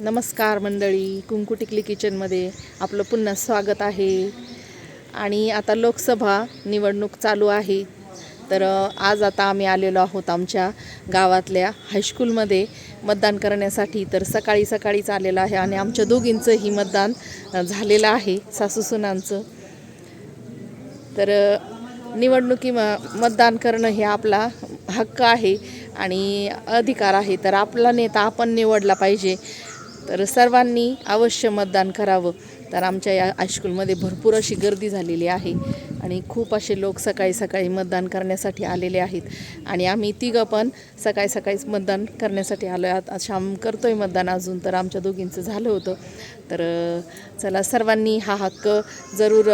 नमस्कार मंडळी कुंकू टिकली किचनमध्ये आपलं पुन्हा स्वागत आहे. आणि आता लोकसभा निवडणूक चालू आहे. तर आज आता आम्ही आलेलो आहोत आमच्या गावातल्या हायस्कूलमध्ये मतदान करण्यासाठी. तर सकाळी सकाळीच आलेलं आहे आणि आमच्या दोघींचंही मतदान झालेलं आहे सासूसुनांचं तर निवडणुकी म मतदान करणं हे आपला हक्क आहे आणि अधिकार आहे. तर आपला नेता आपण निवडला पाहिजे. तर सर्वांनी अवश्य मतदान करावं. तर आमच्या या हायस्कूलमध्ये भरपूर अशी गर्दी झालेली आहे आणि खूप असे लोक सकाळी सकाळी मतदान करण्यासाठी आलेले आहेत. आणि आम्ही तिघं पण सकाळी सकाळीच मतदान करण्यासाठी आलो आहोत शाम आहे मतदान अजून तर आमच्या दोघींचं झालं होतं. तर चला सर्वांनी हा हक्क जरूर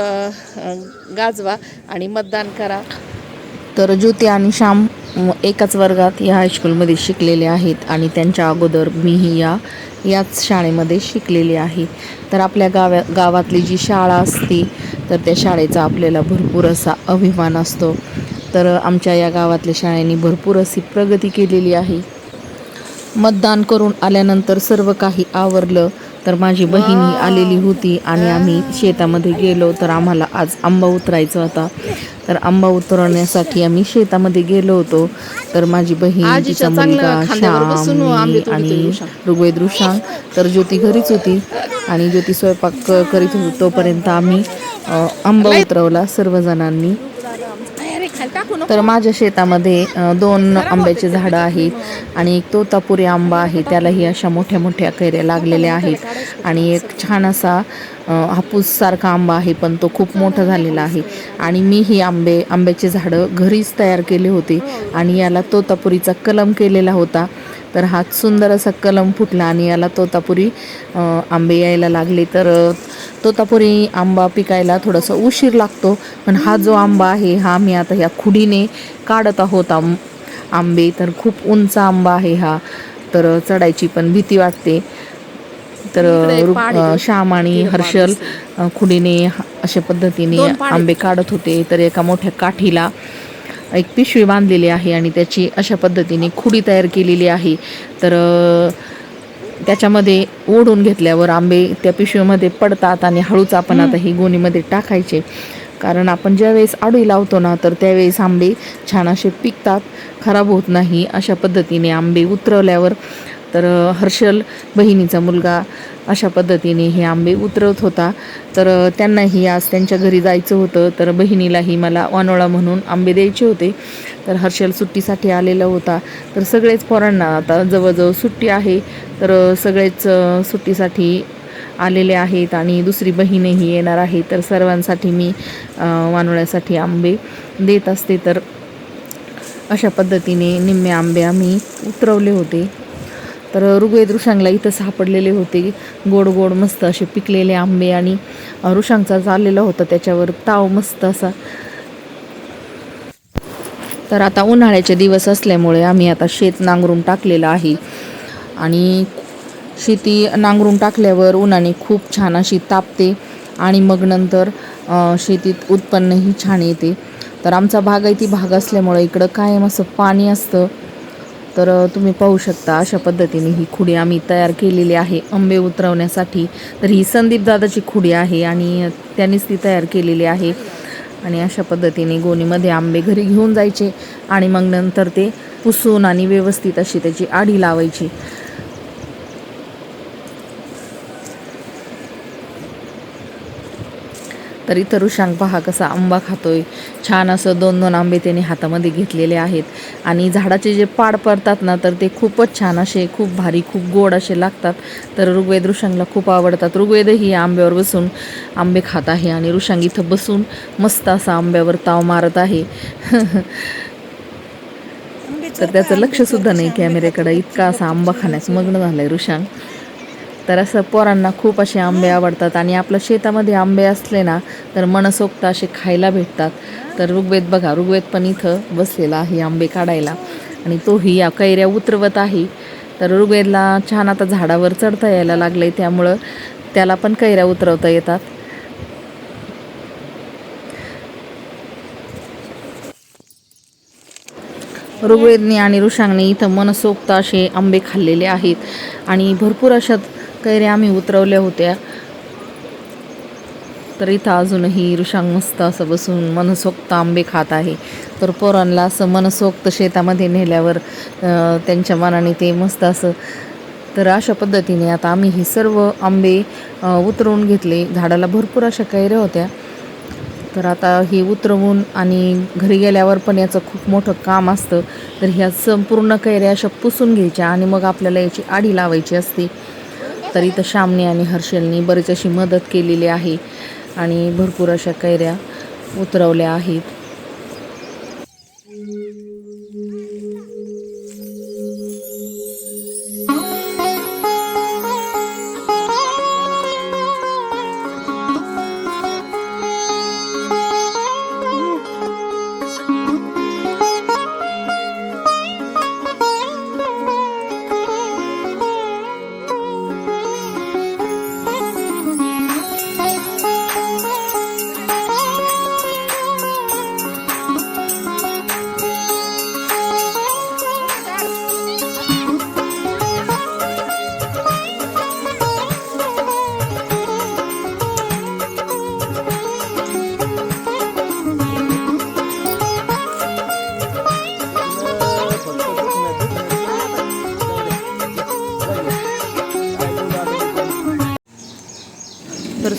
गाजवा आणि मतदान करा. तर ज्योती आणि श्याम एकाच वर्गात या हायस्कूलमध्ये शिकलेले आहेत आणि त्यांच्या अगोदर मीही या याच शाळेमध्ये शिकलेली आहे. तर आपल्या गाव्या गावातली जी शाळा असते तर त्या शाळेचा आपल्याला भरपूर असा अभिमान असतो. तर आमच्या या गावातल्या शाळेने भरपूर अशी प्रगती केलेली आहे. मतदान करून आल्यानंतर सर्व काही आवरलं. तर माझी बहिणी आलेली होती आणि आम्ही शेतामध्ये गेलो तर आम्हाला आज आंबा उतरायचा होता. तर आंबा उतरवण्यासाठी आम्ही शेतामध्ये गेलो होतो. तर माझी बहीण तिचा मुलगा श्याम आणि ऋग्वेद ऋषांग तर ज्योती घरीच होती आणि ज्योती स्वयंपाक करीत होती. तोपर्यंत आम्ही आंबा उतरवला सर्वजणांनी. तर माझ्या शेतामध्ये दोन आंब्याचे झाडं आहेत आणि एक तोतापुरी आंबा आहे त्यालाही अशा मोठ्या मोठ्या कैऱ्या लागलेल्या आहेत. आणि एक छान असा हापूससारखा आंबा आहे पण तो खूप मोठा झालेला आहे. आणि मी ही आंबे आंब्याचे झाडं घरीच तयार केले होते आणि याला तोतापुरीचा कलम केलेला होता. तर हा सुंदर असा कलम फुटला आणि याला तोतापुरी आंबे यायला लागले. तर तोतापुरी आंबा पिकायला थोडासा उशीर लागतो पण हा जो आंबा आहे हा आम्ही आता ह्या खुडीने काढत आहोत आंब आंबे. तर खूप उंच आंबा आहे हा. तर चढायची पण भीती वाटते. तर श्याम आणि हर्षल खुडीने अशा पद्धतीने आंबे काढत होते तर एका मोठ्या काठीला. एक पिशवी बांधलेली आहे आणि त्याची अशा पद्धतीने खुडी तयार केलेली आहे. तर त्याच्यामध्ये ओढून घेतल्यावर आंबे त्या पिशवीमध्ये पडतात आणि हळूच आपण आता ही गोणीमध्ये टाकायचे. कारण आपण ज्यावेळेस आडवी लावतो ना तर त्यावेळेस आंबे छान असे पिकतात खराब होत नाही अशा पद्धतीने आंबे उतरवल्यावर. तर हर्षल बहिणीचा मुलगा अशा पद्धतीने हे आंबे उतरवत होता. तर त्यांनाही आज त्यांच्या घरी जायचं होतं. तर बहिणीलाही मला वानोळा म्हणून आंबे द्यायचे होते. तर हर्षल सुट्टीसाठी आलेला होता. तर सगळेच पोरांना आता जवळजवळ सुट्टी आहे. तर सगळेच सुट्टीसाठी आलेले आहेत आणि दुसरी बहीणही येणार आहे. तर सर्वांसाठी मी वानोळ्यासाठी आंबे देत असते. तर अशा पद्धतीने निम्मे आंबे आम्ही उतरवले होते. तर ऋग्वेद ऋषांगला इथं सापडलेले होते. गोड गोड मस्त असे पिकलेले आंबे आणि ऋषांगचा चाललेला होता त्याच्यावर ताव मस्त असा. तर आता उन्हाळ्याचे दिवस असल्यामुळे आम्ही आता शेत नांगरून टाकलेलं आहे. आणि शेती नांगरून टाकल्यावर उन्हाने खूप छान अशी तापते आणि मग नंतर शेतीत उत्पन्नही छान येते. तर आमचा बागायती भाग असल्यामुळे इकडं कायम असं पाणी असतं. तर तुम्ही पाहू शकता अशा पद्धतीने ही खुडी आम्ही तयार केलेली आहे आंबे उतरवण्यासाठी. तर ही संदीप दादाची खुडी आहे आणि त्यांनीच ती तयार केलेली आहे. आणि अशा पद्धतीने गोणीमध्ये आंबे घरी घेऊन जायचे आणि मग नंतर ते पुसून आणि व्यवस्थित अशी त्याची आढी लावायची. तर इथं ऋषांक पहा कसा आंबा खातोय. छान असं दोन दोन आंबे त्याने हातामध्ये घेतलेले आहेत. आणि झाडाचे जे पाड पडतात ना तर ते खूपच छान असे खूप भारी खूप गोड असे लागतात. तर ऋग्वेद ऋषांगला खूप आवडतात. ऋग्वेदही आंब्यावर बसून आंबे खात आहे आणि ऋषांग इथं बसून मस्त असा आंब्यावर ताव मारत आहे. तर त्याचं लक्ष सुद्धा नाही कॅमेऱ्याकडे इतका असा आंबा खाण्यास मग्न झालाय ऋषांग तर असं पोरांना खूप असे आंबे आवडतात आणि आपल्या शेतामध्ये आंबे असले ना तर मनसोक्त असे खायला भेटतात. तर ऋग्वेद बघा ऋग्वेद पण इथं बसलेला आहे आंबे काढायला. आणि तोही या कैऱ्या उतरवत आहे. तर ऋग्वेदला छान आता झाडावर चढता यायला लागलं आहे त्यामुळं त्याला पण कैऱ्या उतरवता येतात. ऋग्वेदने आणि ऋषांगने इथं मनसोक्त असे आंबे खाल्लेले आहेत. आणि भरपूर अशा कैऱ्या आम्ही उतरवल्या होत्या. तर इथं अजूनही ऋषांग मस्त असं बसून मनसोक्त आंबे खात आहे. तर पोरांना असं मनसोक्त शेतामध्ये नेल्यावर त्यांच्या मनाने ते मस्त असं तर अशा पद्धतीने आता आम्ही हे सर्व आंबे उतरवून घेतले. झाडाला भरपूर अशा कैऱ्या होत्या. तर आता हे उतरवून आणि घरी गेल्यावर पण याचं खूप मोठं काम असतं. तर ह्या संपूर्ण कैऱ्या अशा पुसून घ्यायच्या आणि मग आपल्याला याची आडी लावायची असते. तर इथं श्यामने आणि हर्षलनी बरीच अशी मदत केलेली आहे आणि भरपूर अशा कैऱ्या उतरवल्या आहेत.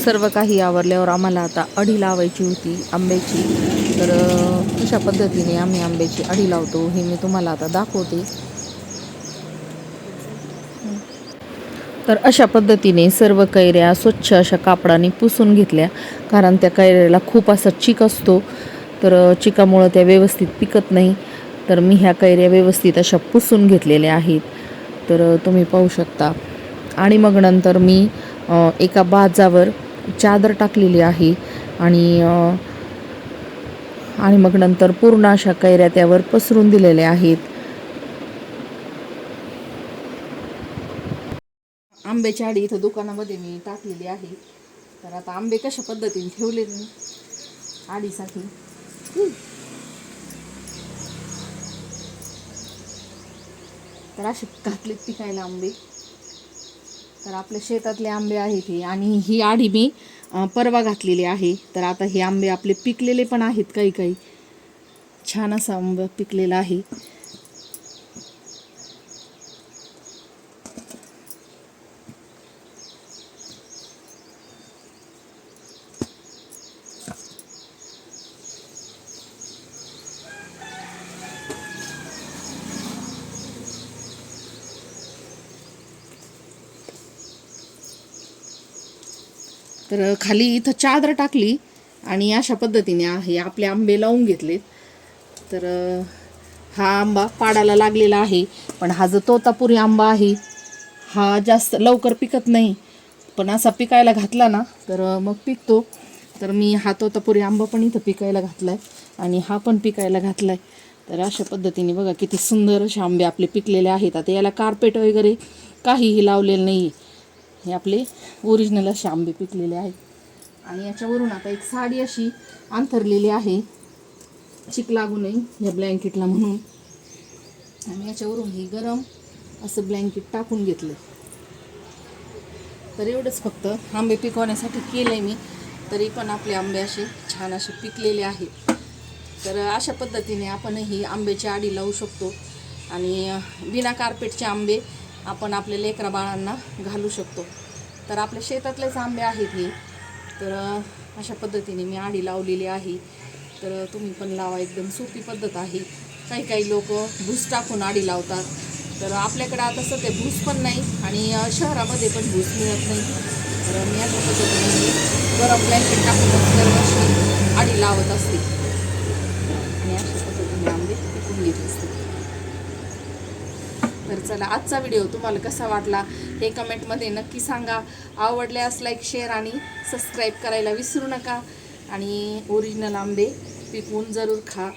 सर्व काही आवरल्यावर आम्हाला आता अढी लावायची होती आंब्याची. तर अशा पद्धतीने आम्ही आंब्याची अढी लावतो. हे मी तुम्हाला आता दाखवते. तर अशा पद्धतीने सर्व कैऱ्या स्वच्छ अशा कापडाने पुसून घेतल्या. कारण त्या कैऱ्याला खूप असा चिक असतो. तर चिकामुळं त्या व्यवस्थित पिकत नाही. तर मी ह्या कैऱ्या व्यवस्थित अशा पुसून घेतलेल्या आहेत. तर तुम्ही पाहू शकता. आणि मग नंतर मी एका बाजावर चादर टाकलेली आहे आणि आणि मग नंतर पूर्ण अशा कैऱ्या त्यावर पसरून दिलेल्या आहेत. आंब्याची आडी इथं दुकानामध्ये मी टाकलेली आहे. तर आता आंबे कशा पद्धतीने ठेवले मी? आडीसाठी तर असे घातलेत पिकायला आंबे. तर आपल्या शेतातले आंबे आहेत हे. आणि ही आढी मी परवा घातलेली आहे. तर आता हे आंबे आपले पिकलेले पण आहेत काही काही. छान असा आंबा पिकलेला आहे. तर खाली इथं चादर टाकली आणि अशा पद्धतीने हे आपले आंबे लावून घेतलेत. तर हा आंबा पाडाला लागलेला आहे. पण हा जो तोतापुरी आंबा आहे हा जास्त लवकर पिकत नाही. पण असा पिकायला घातला ना तर मग पिकतो. तर मी हा तोतापुरी आंबा पण इथं पिकायला घातला आहे आणि हा पण पिकायला घातला आहे तर अशा पद्धतीने बघा किती सुंदर असे आंबे आपले पिकलेले आहेत. आता याला कार्पेट वगैरे काहीही लावलेलं नाही आहे हे आपले ओरिजिनल असे आंबे पिकलेले आहेत. आणि याच्यावरून आता एक साडी अशी अंथरलेली आहे. चिक लागू नये या ब्लँकेटला म्हणून. आणि याच्यावरून हे गरम असं ब्लँकेट टाकून घेतलं तर एवढंच फक्त आंबे पिकवण्यासाठी केलं आहे मी. तरी पण आपले आंबे असे छान असे पिकलेले आहेत. तर अशा पद्धतीने आपणही आंब्याची आडी लावू शकतो. आणि बिना कार्पेटचे आंबे आपण आपल्या लेकरा बाळांना घालू शकतो. तर आपल्या शेतातलेच आंबे आहेत हे. तर अशा पद्धतीने मी आडी लावलेली आहे. तर तुम्ही पण लावा एकदम सोपी पद्धत आहे. काही काही लोक भूस टाकून आडी लावतात. तर आपल्याकडे आता सध्या भूस पण नाही आणि शहरामध्ये पण भूस मिळत नाही. तर मी अशा पद्धतीने गरम ब्लँकेट टाकून दरवर्षी आडी लावत असते. आणि अशा पद्धतीने आंबे पिकून घेत असते. तर चला आजचा व्हिडिओ तुम्हाला कसा वाटला हे कमेंटमध्ये नक्की सांगा. आवडल्यास लाईक शेअर आणि सबस्क्राईब करायला विसरू नका. आणि ओरिजिनल आंबे पिकवून जरूर खा.